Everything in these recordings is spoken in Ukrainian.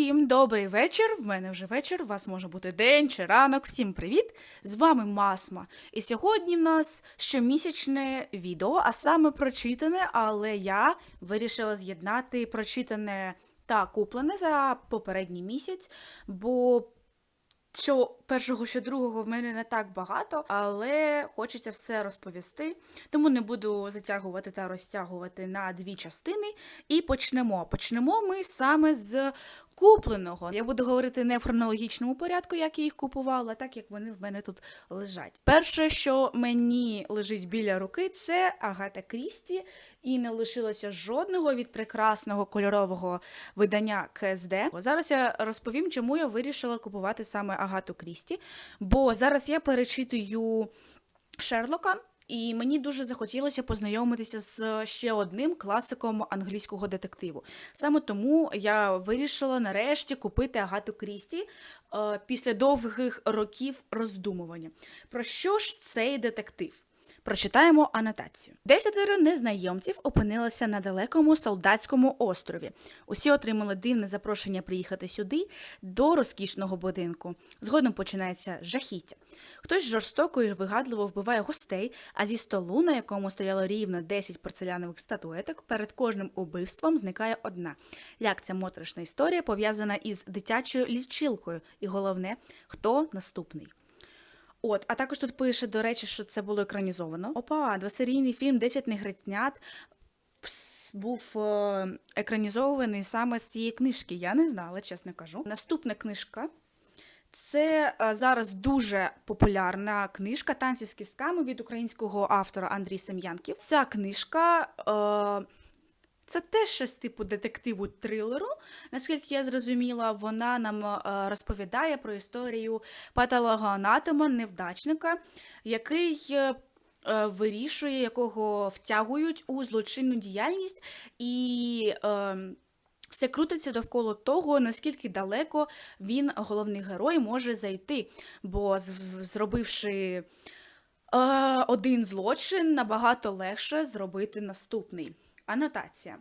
Всім добрий вечір. В мене вже вечір. У вас може бути день чи ранок. Всім привіт! З вами Масма. І сьогодні в нас щомісячне відео, а саме прочитане, але я вирішила з'єднати прочитане та куплене за попередній місяць, бо що першого, що другого в мене не так багато, але хочеться все розповісти, тому не буду затягувати та розтягувати на дві частини. І почнемо. Почнемо ми саме з купленого. Я буду говорити не в хронологічному порядку, як я їх купувала, а так як вони в мене тут лежать. Перше, що мені лежить біля руки, це Агата Крісті, і не лишилося жодного від прекрасного кольорового видання КСД. Зараз я розповім, чому я вирішила купувати саме Агату Крісті, бо зараз я перечитую Шерлока. І мені дуже захотілося познайомитися з ще одним класиком англійського детективу. Саме тому я вирішила нарешті купити Агату Крісті е, після довгих років роздумування. Про що ж цей детектив? Прочитаємо анотацію. Десятеро незнайомців опинилися на далекому солдатському острові. Усі отримали дивне запрошення приїхати сюди до розкішного будинку. Згодом починається жахіття. Хтось жорстоко і вигадливо вбиває гостей, а зі столу, на якому стояло рівно 10 порцелянових статуеток, перед кожним убивством зникає одна. Як ця моторошна історія пов'язана із дитячою лічилкою? І головне, хто наступний? От, а також тут пише, до речі, що це було екранізовано. Опа, двосерійний фільм «10 негритнят» був е, екранізований саме з цієї книжки. Я не знала, чесно кажу. Наступна книжка. Це е, зараз дуже популярна книжка Танці з кістками від українського автора Андрій Сем'янків. Ця книжка. Е, це теж щось типу детективу трилеру. Наскільки я зрозуміла, вона нам е, розповідає про історію патологоанатома, невдачника, який е, е, вирішує, якого втягують у злочинну діяльність і. Е, все крутиться довкола того, наскільки далеко він, головний герой, може зайти. Бо зробивши один злочин, набагато легше зробити наступний. Анотація.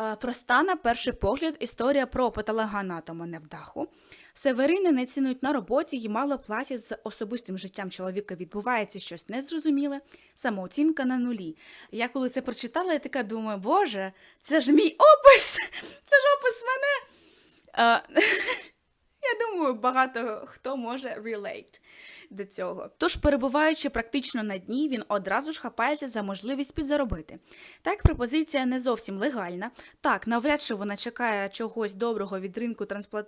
Е, Проста на перший погляд історія про патологоанатома невдаху. Северини не цінують на роботі і мало платять з особистим життям чоловіка відбувається щось незрозуміле, самооцінка на нулі. Я коли це прочитала, я така думаю, боже, це ж мій опис! Це ж опис мене. Я думаю, багато хто може relate до цього. Тож, перебуваючи практично на дні, він одразу ж хапається за можливість підзаробити. Так, пропозиція не зовсім легальна. Так, навряд чи вона чекає чогось доброго від ринку трансплант.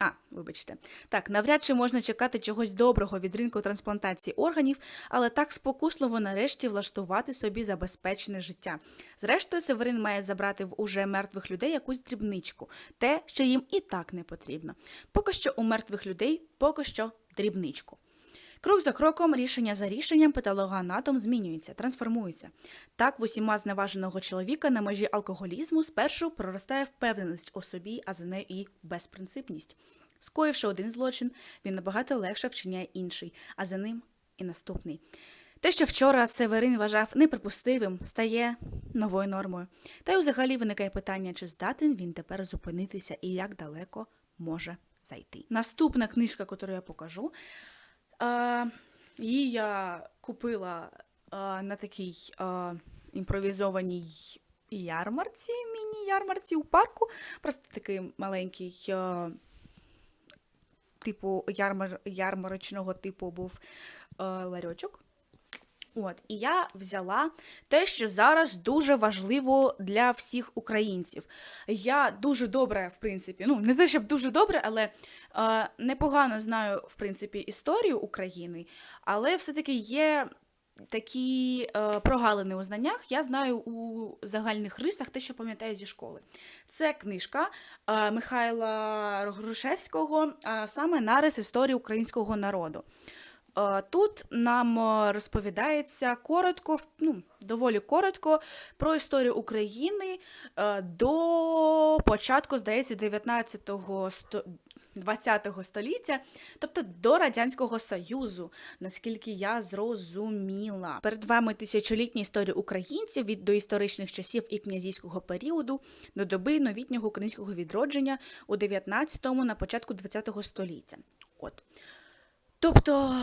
А, вибачте. Так, навряд чи можна чекати чогось доброго від ринку трансплантації органів, але так спокусливо нарешті влаштувати собі забезпечене життя. Зрештою, Северин має забрати в уже мертвих людей якусь дрібничку, те, що їм і так не потрібно. Поки що у мертвих людей, поки що дрібничку. Крок за кроком, рішення за рішенням, патологоанатом змінюється, трансформується. Так, в усіма зневаженого чоловіка на межі алкоголізму спершу проростає впевненість у собі, а за нею і безпринципність. Скоївши один злочин, він набагато легше вчиняє інший, а за ним і наступний. Те, що вчора Северин вважав неприпустивим, стає новою нормою. Та й взагалі виникає питання, чи здатен він тепер зупинитися і як далеко може зайти. Наступна книжка, яку я покажу, її я купила е, на такій е, імпровізованій ярмарці, міні-ярмарці у парку. Просто такий маленький, е, типу ярмар, ярмарочного типу був е, ларьочок. От, і я взяла те, що зараз дуже важливо для всіх українців. Я дуже добре, в принципі, ну не те, щоб дуже добре, але е, непогано знаю, в принципі, історію України, але все-таки є такі е, прогалини у знаннях. Я знаю у загальних рисах те, що пам'ятаю зі школи. Це книжка е, Михайла Грушевського, а саме нарис історії українського народу. Е, Тут нам е, розповідається коротко, ну, доволі коротко про історію України е, до початку, здається, 19 сто... ХХ століття, тобто до Радянського Союзу, наскільки я зрозуміла. Перед вами тисячолітня історія українців від доісторичних часів і князівського періоду до доби новітнього українського відродження у 19-му на початку ХХ століття. От. Тобто,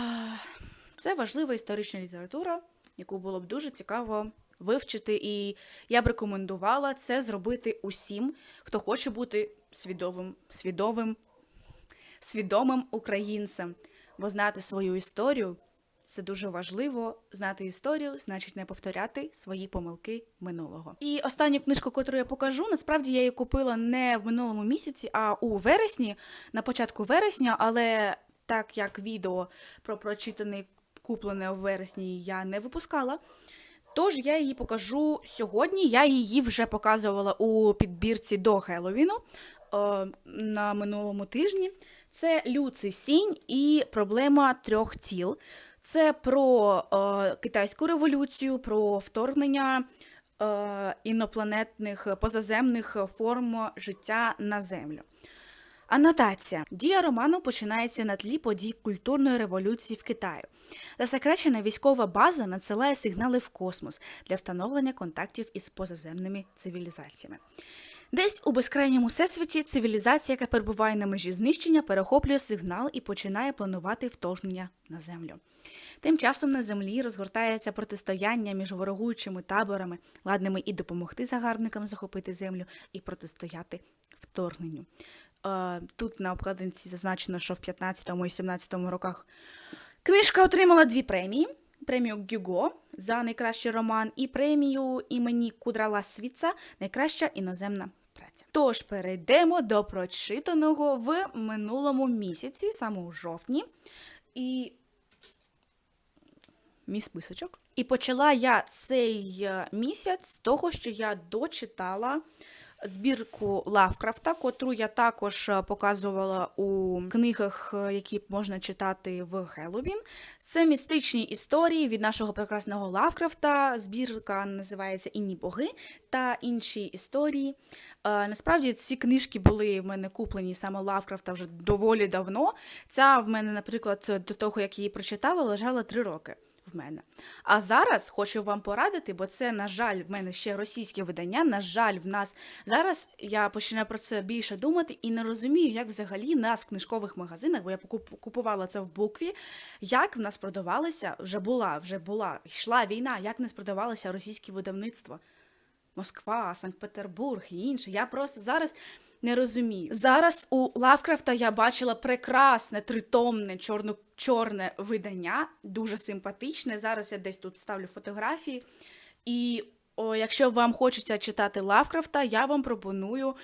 це важлива історична література, яку було б дуже цікаво вивчити, і я б рекомендувала це зробити усім, хто хоче бути свідомим, свідомим, свідомим українцем, бо знати свою історію це дуже важливо. Знати історію значить не повторяти свої помилки минулого. І останню книжку, яку я покажу, насправді я її купила не в минулому місяці, а у вересні, на початку вересня, але так як відео про прочитаний куплене в вересні я не випускала. Тож я її покажу сьогодні. Я її вже показувала у підбірці до Хеллоуіну е, на минулому тижні. Це Люци Сінь і проблема трьох тіл. Це про е, китайську революцію, про вторгнення е, інопланетних позаземних форм життя на землю. Анотація. Дія роману починається на тлі подій культурної революції в Китаї. Засекречена військова база надсилає сигнали в космос для встановлення контактів із позаземними цивілізаціями. Десь у безкрайньому всесвіті цивілізація, яка перебуває на межі знищення, перехоплює сигнал і починає планувати вторгнення на землю. Тим часом на землі розгортається протистояння між ворогуючими таборами, ладними і допомогти загарбникам захопити землю, і протистояти вторгненню. Е, Тут на обкладинці зазначено, що в 15 і 17 роках книжка отримала дві премії: премію Гюго за найкращий роман і премію імені Кудрала Свіца найкраща іноземна праця. Тож перейдемо до прочитаного в минулому місяці, саме у жовтні. І мій списочок. І почала я цей е, місяць з того, що я дочитала збірку Лавкрафта, котру я також е, показувала у книгах, е, які можна читати в Хеллоуін. Це містичні історії від нашого прекрасного Лавкрафта. Збірка називається Інні боги та інші історії. Е, Насправді ці книжки були в мене куплені саме Лавкрафта вже доволі давно. Ця в мене, наприклад, до того, як її прочитала, лежала три роки в мене. А зараз хочу вам порадити, бо це, на жаль, в мене ще російське видання. На жаль, в нас зараз я починаю про це більше думати і не розумію, як взагалі нас в книжкових магазинах, бо я купувала це в букві, як в нас продавалися, вже була, вже була, йшла війна, як в нас продавалися російські видавництва. Москва, Санкт-Петербург і інше. Я просто зараз не розумію. Зараз у Лавкрафта я бачила прекрасне тритомне чорно чорне видання, дуже симпатичне. Зараз я десь тут ставлю фотографії. І о, якщо вам хочеться читати Лавкрафта, я вам пропоную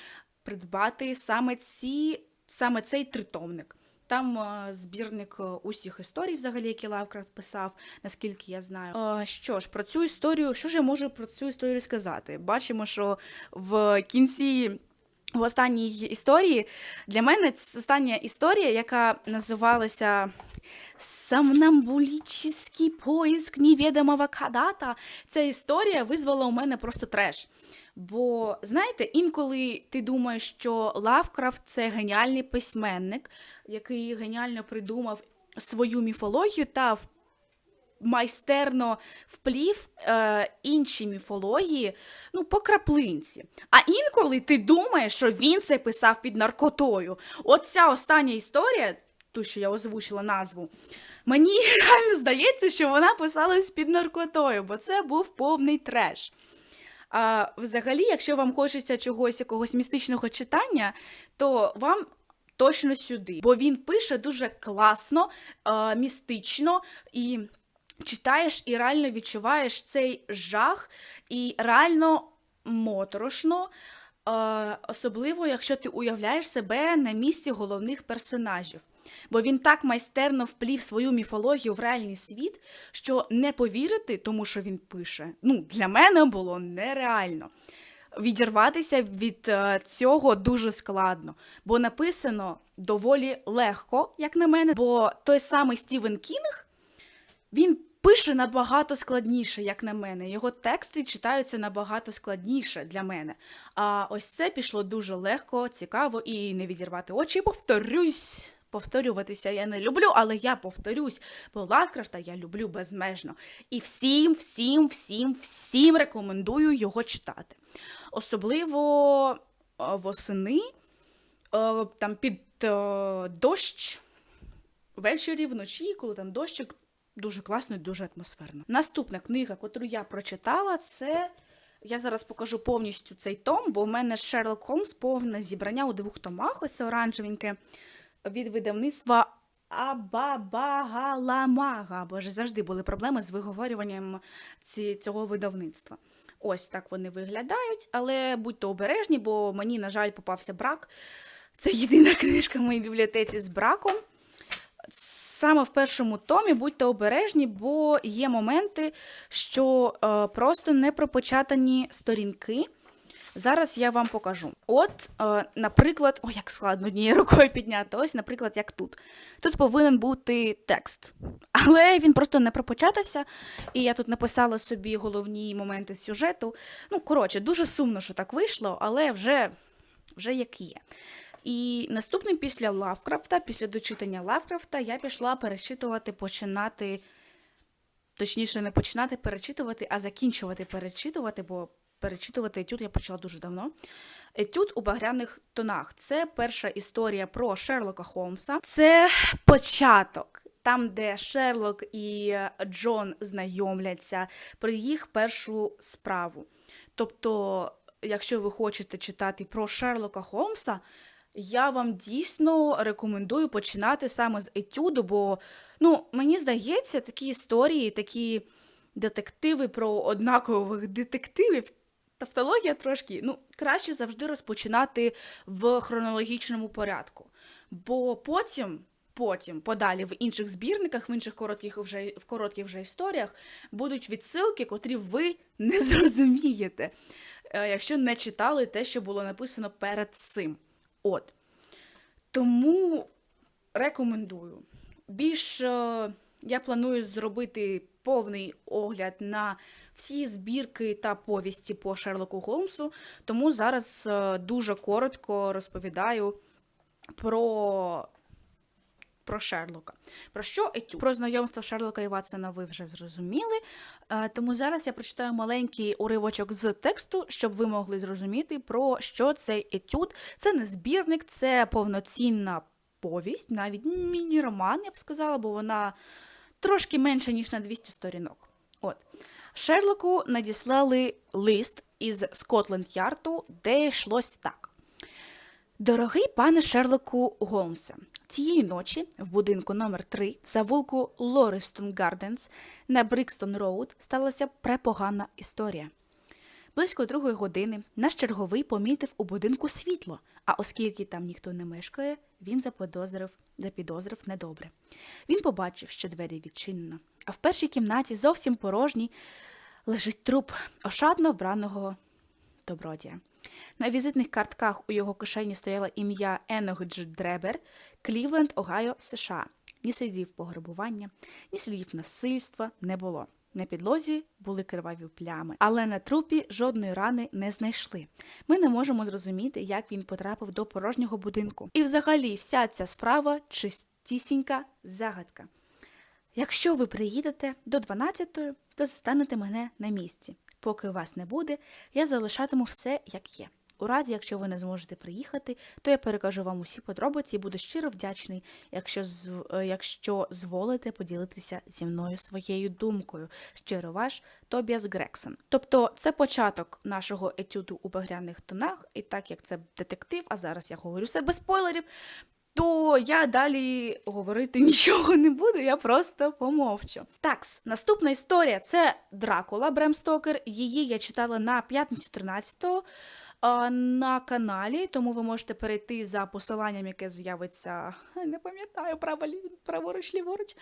придбати саме ці, саме цей тритомник. Там е, збірник е, усіх історій, взагалі, які Лавкрафт писав, наскільки я знаю. Е, що ж, про цю історію, що ж я можу про цю історію сказати? Бачимо, що в кінці. В останній історії для мене остання історія, яка називалася Сомнамбулічний поиск невідомого кадата. Ця історія визвала у мене просто треш. Бо, знаєте, інколи ти думаєш, що Лавкрафт це геніальний письменник, який геніально придумав свою міфологію та в- майстерно вплів е, інші міфології, ну, по краплинці. А інколи ти думаєш, що він це писав під наркотою. Оця остання історія, ту, що я озвучила назву, мені реально здається, що вона писалась під наркотою, бо це був повний треш. А взагалі, якщо вам хочеться чогось якогось містичного читання, то вам точно сюди. Бо він пише дуже класно, е, містично і читаєш і реально відчуваєш цей жах, і реально моторошно. Е, особливо, якщо ти уявляєш себе на місці головних персонажів. Бо він так майстерно вплів свою міфологію в реальний світ, що не повірити тому, що він пише, ну, для мене було нереально. Відірватися від е, цього дуже складно, бо написано доволі легко, як на мене. Бо той самий Стівен Кінг він пише набагато складніше, як на мене. Його тексти читаються набагато складніше для мене. А ось це пішло дуже легко, цікаво і не відірвати очі. Повторюсь. Повторюватися я не люблю, але я повторюсь, бо Лавкрафта я люблю безмежно. І всім, всім, всім, всім рекомендую його читати. Особливо е, восени, е, там під е, дощ, ввечері, вночі, коли там дощик, дуже класно і дуже атмосферно. Наступна книга, яку я прочитала, це. Я зараз покажу повністю цей том, бо в мене Шерлок Холмс повне зібрання у двох томах, ось це оранжевеньке від видавництва Абабагаламага. Боже, завжди були проблеми з виговорюванням ці, цього видавництва. Ось так вони виглядають, але будьте обережні, бо мені, на жаль, попався брак. Це єдина книжка в моїй бібліотеці з браком. Саме в першому томі будьте обережні, бо є моменти, що е, просто не пропочатані сторінки. Зараз я вам покажу. От, е, наприклад, ой, як складно однією рукою підняти. Ось, наприклад, як тут. Тут повинен бути текст, але він просто не пропочатався. І я тут написала собі головні моменти сюжету. Ну, коротше, дуже сумно, що так вийшло, але вже, вже як є. І наступним після Лавкрафта, після дочитання Лавкрафта, я пішла перечитувати, починати, точніше, не починати перечитувати, а закінчувати перечитувати, бо перечитувати етюд я почала дуже давно. Етюд у багряних тонах. Це перша історія про Шерлока Холмса. Це початок. Там, де Шерлок і Джон знайомляться про їх першу справу. Тобто, якщо ви хочете читати про Шерлока Холмса, я вам дійсно рекомендую починати саме з етюду, бо ну, мені здається, такі історії, такі детективи про однакових детективів. Тавтологія трошки, ну, краще завжди розпочинати в хронологічному порядку. Бо потім, потім, подалі в інших збірниках, в інших коротких вже в коротких вже історіях будуть відсилки, котрі ви не зрозумієте, е, якщо не читали те, що було написано перед цим. От. Тому рекомендую. Більш е, я планую зробити повний огляд на всі збірки та повісті по Шерлоку Холмсу, тому зараз е, дуже коротко розповідаю про. Про Шерлока. Про що етюд? Про знайомство Шерлока і Ватсона ви вже зрозуміли. Е, Тому зараз я прочитаю маленький уривочок з тексту, щоб ви могли зрозуміти, про що цей етюд. Це не збірник, це повноцінна повість, навіть міні-роман, я б сказала, бо вона трошки менше, ніж на 200 сторінок. От. Шерлоку надіслали лист із Скотленд Ярду, де йшлось так. Дорогий пане Шерлоку Голмсе, цієї ночі в будинку номер 3 в завулку Лористон Гарденс на Брикстон Роуд сталася препогана історія. Близько другої години наш черговий помітив у будинку світло, а оскільки там ніхто не мешкає, він заподозрив, запідозрив недобре. Він побачив, що двері відчинено, а в першій кімнаті зовсім порожній лежить труп ошатно вбраного добродія. На візитних картках у його кишені стояло ім'я Еногдж Дребер, Клівленд, Огайо, США. Ні слідів пограбування, ні слідів насильства не було. На підлозі були криваві плями, але на трупі жодної рани не знайшли. Ми не можемо зрозуміти, як він потрапив до порожнього будинку. І взагалі вся ця справа чистісінька загадка. Якщо ви приїдете до 12-ї, то застанете мене на місці. Поки вас не буде, я залишатиму все як є. У разі, якщо ви не зможете приїхати, то я перекажу вам усі подробиці і буду щиро вдячний, якщо е, якщо зволите поділитися зі мною своєю думкою. Щиро ваш Тобіас Грексон. Тобто це початок нашого етюду у багряних тонах, і так як це детектив, а зараз я говорю все без спойлерів. То я далі говорити нічого не буду, я просто помовчу. Такс, наступна історія це Дракула Брем Стокер. Її я читала на п'ятницю 13-го на каналі, тому ви можете перейти за посиланням, яке з'явиться. Не пам'ятаю, право, праворуч, ліворуч,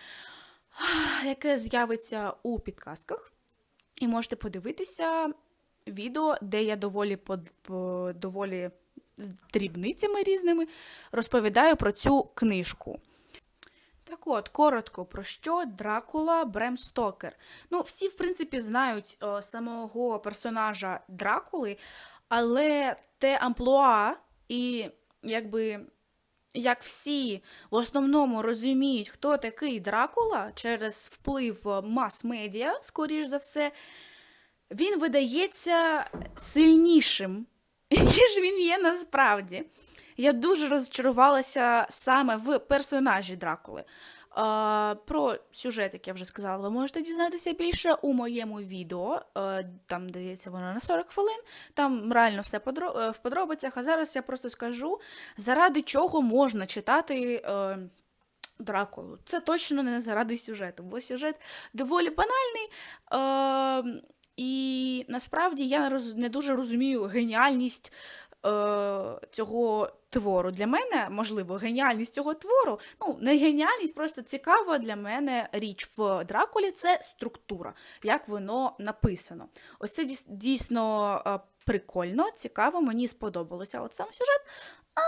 яке з'явиться у підказках. І можете подивитися відео, де я доволі доволі з дрібницями різними розповідаю про цю книжку. Так от, коротко про що Дракула Брем Стокер. Ну, всі, в принципі, знають е, самого персонажа Дракули, але те амплуа, і якби як всі в основному розуміють, хто такий Дракула через вплив е, мас-медіа, скоріш за все, він видається сильнішим, ніж він є насправді. Я дуже розчарувалася саме в персонажі Дракули. А, про сюжет, як я вже сказала, ви можете дізнатися більше у моєму відео. Е, Там дається воно на 40 хвилин. Там реально все подро- е, в подробицях. А зараз я просто скажу, заради чого можна читати. е, Дракулу. Це точно не заради сюжету, бо сюжет доволі банальний. І насправді я не, дуже розумію геніальність е, цього твору. Для мене, можливо, геніальність цього твору, ну, не геніальність, просто цікава для мене річ в Дракулі це структура, як воно написано. Ось це дійс- дійсно е, прикольно, цікаво, мені сподобалося. От сам сюжет, а,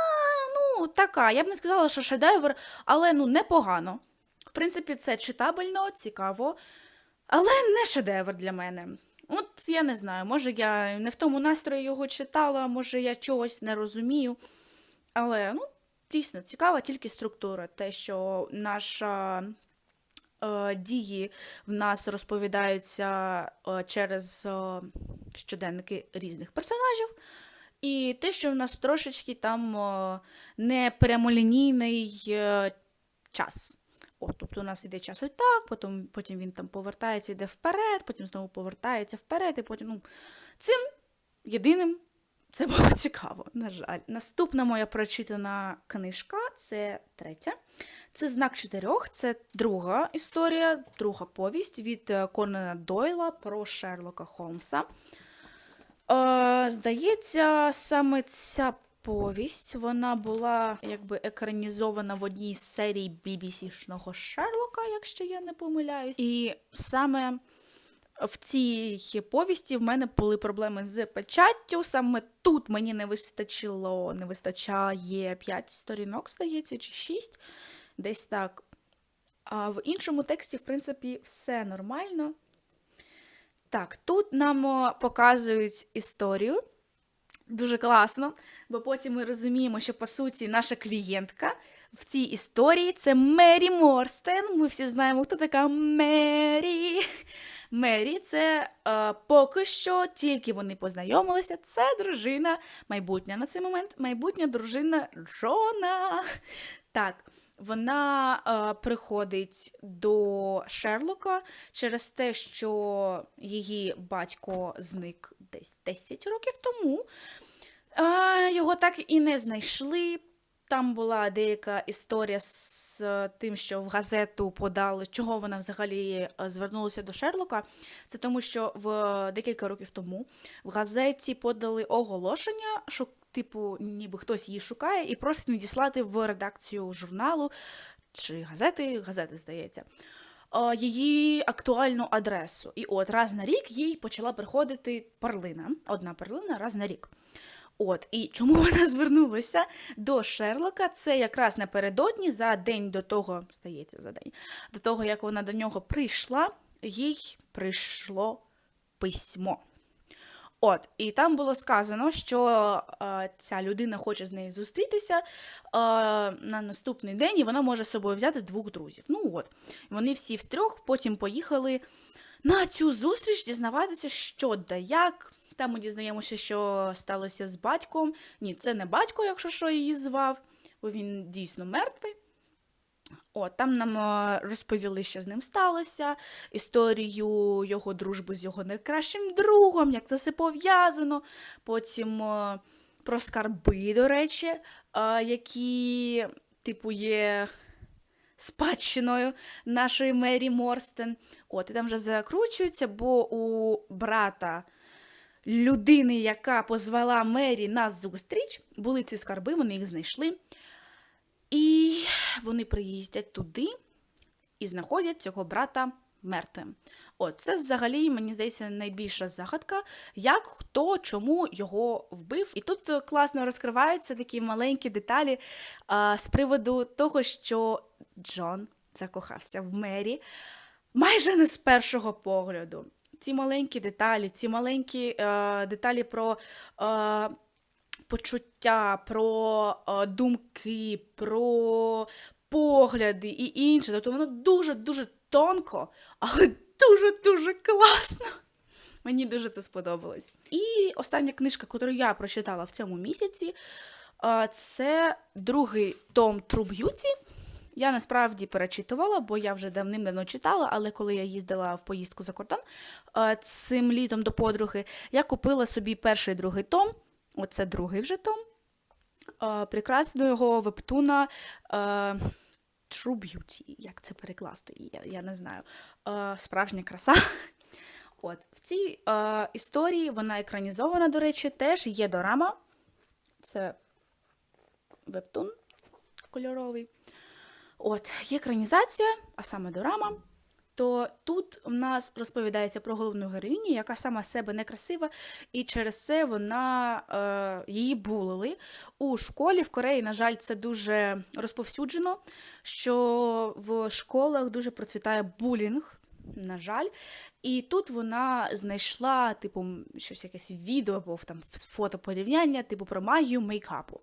ну, така. Я б не сказала, що шедевр, але ну, непогано. В принципі, це читабельно, цікаво, але не шедевр для мене. От я не знаю, може я не в тому настрої його читала, може я чогось не розумію. Але ну, дійсно цікава тільки структура. Те, що наша е, дії в нас розповідаються е, через е, щоденники різних персонажів. І те, що в нас трошечки там не прямолінійний час. От, тобто у нас іде час ось так, потім, потім він там повертається, йде вперед, потім знову повертається вперед, і потім ну, цим єдиним це було цікаво, на жаль. Наступна моя прочитана книжка це третя. Це знак чотирьох, це друга історія, друга повість від е, Конана Дойла про Шерлока Холмса. Е, здається, саме ця повість вона була якби екранізована в одній з серій BBC-шного Шерлока, якщо я не помиляюсь. І саме в цій повісті в мене були проблеми з печаттю. Саме тут мені не вистачило, не вистачає 5 сторінок, здається, чи 6, десь так. А в іншому тексті, в принципі, все нормально. Так, тут нам показують історію. Дуже класно, бо потім ми розуміємо, що по суті наша клієнтка в цій історії це Мері Морстен. Ми всі знаємо, хто така Мері. Мері це е, поки що тільки вони познайомилися. Це дружина майбутня на цей момент, майбутня дружина Джона. Так, вона е, приходить до Шерлока через те, що її батько зник десь 10 років тому. Е, його так і не знайшли. Там була деяка історія з е, тим, що в газету подали, чого вона взагалі е, звернулася до Шерлока. Це тому, що в декілька років тому в газеті подали оголошення, що, типу, ніби хтось її шукає, і просить надіслати в редакцію журналу чи газети, газети, здається, е, її актуальну адресу. І от раз на рік їй почала приходити перлина, одна перлина раз на рік. От, і чому вона звернулася до Шерлока? Це якраз напередодні, за день до того, здається, за день, до того, як вона до нього прийшла, їй прийшло письмо. От, і там було сказано, що е, ця людина хоче з нею зустрітися е, на наступний день, і вона може з собою взяти двох друзів. Ну от, вони всі втрьох потім поїхали на цю зустріч дізнаватися, що да як. Там ми дізнаємося, що сталося з батьком. Ні, це не батько, якщо що її звав, бо він дійсно мертвий. От, там нам е, розповіли, що з ним сталося, історію його дружби з його найкращим другом, як це все пов'язано. Потім е, про скарби, до речі, е, які, типу, є спадщиною нашої Мері Морстен. От, і там вже закручується, бо у брата людини, яка позвала Мері на зустріч, були ці скарби, вони їх знайшли. І вони приїздять туди і знаходять цього брата мертвим. От, це взагалі, мені здається, найбільша загадка, як, хто, чому його вбив. І тут е, класно розкриваються такі маленькі деталі а, з приводу того, що Джон закохався в Мері майже не з першого погляду. Ці маленькі деталі, ці маленькі е, деталі про е, почуття, про е, думки, про погляди і інше. Тобто воно дуже-дуже тонко, але дуже-дуже класно. Мені дуже це сподобалось. І остання книжка, яку я прочитала в цьому місяці, е, це другий том Beauty. Я насправді перечитувала, бо я вже давним-давно читала, але коли я їздила в поїздку за кордон е, цим літом до подруги, я купила собі перший другий том. Оце другий вже том. Прекрасного вебтуна е, True Beauty. Як це перекласти? Я, я не знаю. Справжня краса. От, в цій історії вона екранізована, до речі, теж є дорама. Це вебтун кольоровий. От, є екранізація, а саме дорама. То тут в нас розповідається про головну героїню, яка сама себе некрасива, і через це вона е, її булили у школі. В Кореї, на жаль, це дуже розповсюджено, що в школах дуже процвітає булінг. На жаль, і тут вона знайшла, типу, щось якесь відео або там фото порівняння, типу про магію мейкапу.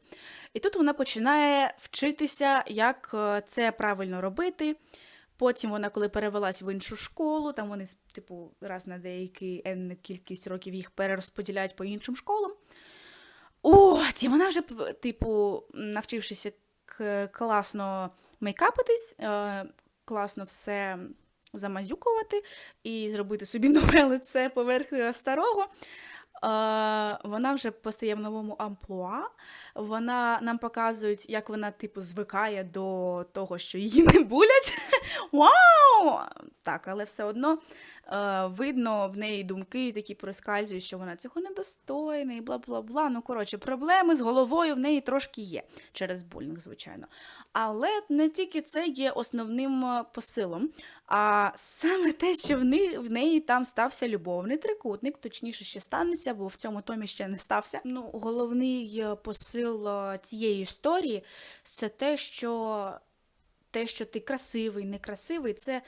І тут вона починає вчитися, як е, це правильно робити. Потім вона, коли перевелась в іншу школу, там вони, типу, раз на деякий енну кількість років їх перерозподіляють по іншим школам. От, і вона вже, типу, навчившися класно мейкапитись, е, класно все замазюкувати і зробити собі нове лице поверх старого. Е, вона вже постає в новому амплуа. Вона нам показують, як вона, типу, звикає до того, що її не булять. Вау! Так, але все одно е, видно в неї думки такі проскальзують, що вона цього недостойна і бла бла бла. Ну, коротше, проблеми з головою в неї трошки є через булінг, звичайно. Але не тільки це є основним е, посилом, а саме те, що в неї, в неї там стався любовний трикутник, точніше, ще станеться, бо в цьому томі ще не стався. Ну, головний е, посил е, цієї історії це те, що те, що ти красивий, некрасивий, це.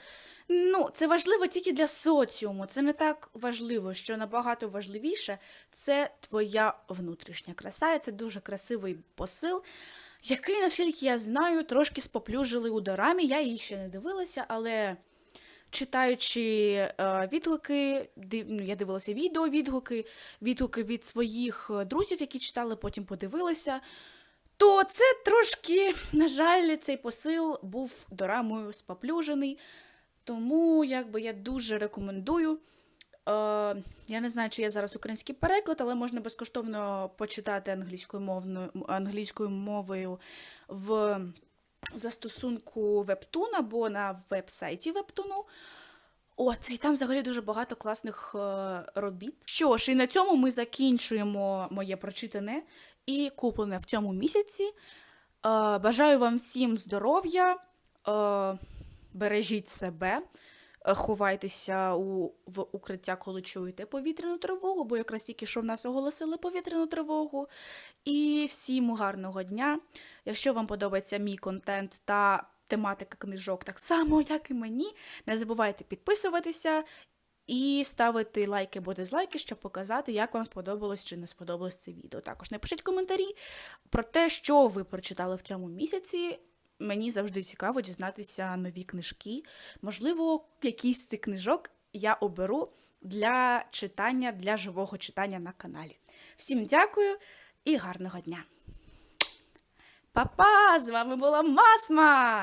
Ну, це важливо тільки для соціуму. Це не так важливо, що набагато важливіше це твоя внутрішня краса. І це дуже красивий посил, який, наскільки я знаю, трошки споплюжили у дорамі. Я її ще не дивилася, але читаючи е, відгуки, див, ну, я дивилася відео відгуки, відгуки від своїх е, друзів, які читали, потім подивилася. То це трошки, на жаль, цей посил був дорамою споплюжений. Тому якби я дуже рекомендую. Е, я не знаю, чи є зараз український переклад, але можна безкоштовно почитати англійською мовною, англійською мовою в застосунку Webtoon або на веб-сайті Webtoon. От, і там взагалі дуже багато класних е, робіт. Що ж, і на цьому ми закінчуємо моє прочитане і куплене в цьому місяці. Е, бажаю вам всім здоров'я, е, бережіть себе, е, ховайтеся у, в укриття, коли чуєте повітряну тривогу, бо якраз тільки що в нас оголосили повітряну тривогу. І всім гарного дня. Якщо вам подобається мій контент та тематика книжок так само, як і мені, не забувайте підписуватися і ставити лайки або дизлайки, щоб показати, як вам сподобалось чи не сподобалось це відео. Також напишіть коментарі про те, що ви прочитали в цьому місяці. Мені завжди цікаво дізнатися нові книжки. Можливо, якісь цих книжок я оберу для читання, для живого читання на каналі. Всім дякую і гарного дня! Па-па! З вами була Масма!